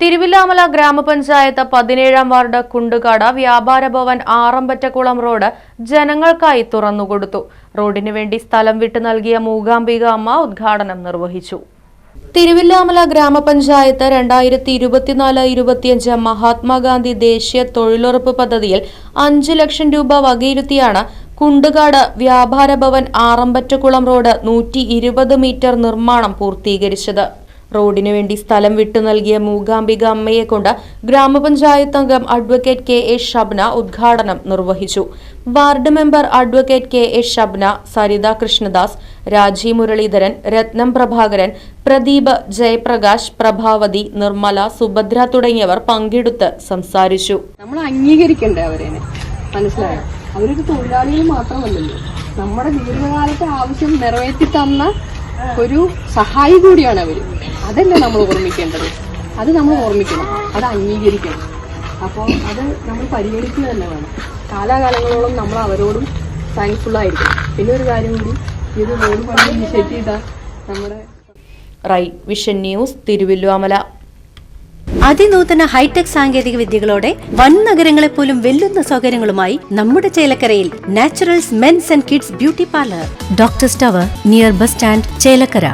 Thiruvilwamala ഗ്രാമപഞ്ചായത്ത് പതിനേഴാം ward Kundukad Vyapara Bhavan Arambattakulam road ജനങ്ങൾക്കായി തുറന്നുകൊടുത്തു. റോഡിനു വേണ്ടി സ്ഥലം വിട്ടു നൽകിയ മൂകാംബിക അമ്മ ഉദ്ഘാടനം നിർവഹിച്ചു. തിരുവില്ലാമല ഗ്രാമപഞ്ചായത്ത് രണ്ടായിരത്തി ഇരുപത്തിനാല് ഇരുപത്തിയഞ്ച് മഹാത്മാഗാന്ധി ദേശീയ തൊഴിലുറപ്പ് പദ്ധതിയിൽ അഞ്ച് ലക്ഷം രൂപ വകയിരുത്തിയാണ് കുണ്ടുകാട് വ്യാപാര ഭവൻ ആറമ്പറ്റക്കുളം റോഡ് നൂറ്റി മീറ്റർ നിർമ്മാണം പൂർത്തീകരിച്ചത്. റോഡിനു വേണ്ടി സ്ഥലം വിട്ടു നൽകിയ മൂകാംബിക അമ്മയെ കൊണ്ട് ഗ്രാമപഞ്ചായത്ത് അംഗം അഡ്വക്കേറ്റ് കെ എ ഷബ്ന ഉദ്ഘാടനം നിർവഹിച്ചു. Ward member advocate K A Shabna Saritha Krishnadas Raji Muraleedharan Ratnam Prabhakaran Pradeep Jayaprakash Prabhavati Nirmala Subhadra തുടങ്ങിയവർ പങ്കെടുത്ത് സംസാരിച്ചു. നമ്മൾ അംഗീകരിക്കണ്ടേ അവരെ മനസ്സിലായോ? അവരൊരു തൊഴിലാളികൾ മാത്രമല്ലല്ലോ. നമ്മുടെ ദീർഘകാലത്തെ ആവശ്യം നിറവേറ്റി തന്ന ഒരു സഹായി കൂടിയാണ് അവർ. അതല്ലേ നമ്മൾ ഓർമ്മിക്കേണ്ടത്? അത് നമ്മൾ ഓർമ്മിക്കണം. അത് അംഗീകരിക്കണം. അപ്പോൾ അത് നമ്മൾ പരിഗണിക്കുക തന്നെ വേണം. കാലാകാലങ്ങളോളം നമ്മൾ അവരോടും താങ്ക്ഫുൾ ആയിരിക്കും പിന്നെ ഒരു കാര്യം കൂടി ഇത് റോഡ് പണി ഇനിഷ്യേറ്റ് ചെയ്താൽ നമ്മുടെ റൈ വിഷൻ ന്യൂസ് തിരുവല്ലുവാമല. അതിനൂതന ഹൈടെക് സാങ്കേതിക വിദ്യകളോടെ വൻ നഗരങ്ങളെ പോലും വെല്ലുന്ന സൗകര്യങ്ങളുമായി നമ്മുടെ ചേലക്കരയിൽ Naturals men's and kids beauty parlour. Doctor tower near bus stand Chelakkara.